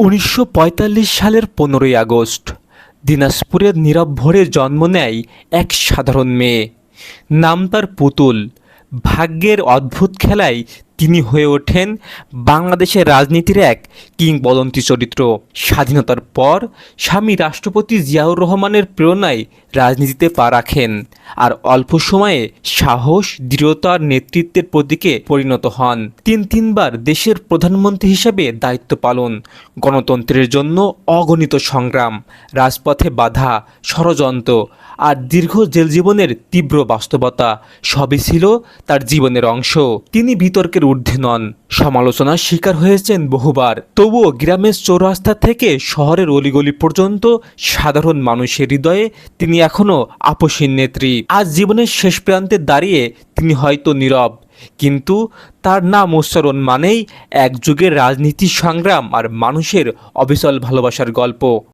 উনিশশো পঁয়তাল্লিশ সালের পনেরোই আগস্ট, দিনাজপুরের নিরভরে জন্ম নেয় এক সাধারণ মেয়ে। নাম তার পুতুল। ভাগ্যের অদ্ভুত খেলায় তিনি হয়ে ওঠেন বাংলাদেশের রাজনীতির এক কিংবদন্তি চরিত্র। স্বাধীনতার পর স্বামী রাষ্ট্রপতি জিয়াউর রহমানের প্রেরণায় রাজনীতিতে পা রাখেন আর অল্প সময়ে সাহস দৃঢ়তার নেতৃত্বের প্রতীকে পরিণত হন। তিন তিনবার দেশের প্রধানমন্ত্রী হিসেবে দায়িত্ব পালন, গণতন্ত্রের জন্য অগণিত সংগ্রাম, রাজপথে বাধা, ষড়যন্ত্র আর দীর্ঘ জেল জীবনের তীব্র বাস্তবতা সবই ছিল তার জীবনের অংশ। তিনি বিতর্কের ঊর্ধ্বে নন সমালোচনার শিকার হয়েছেন বহুবার। তবুও গ্রামের চৌরাস্তা থেকে শহরের অলিগলি পর্যন্ত সাধারণ মানুষের হৃদয়ে তিনি এখনও আপসীন নেত্রী। আজ জীবনের শেষ প্রান্তে দাঁড়িয়ে তিনি হয়তো নীরব। কিন্তু তার নাম উচ্চারণ মানেই এক যুগের রাজনীতি সংগ্রাম আর মানুষের অবিচল ভালোবাসার গল্প।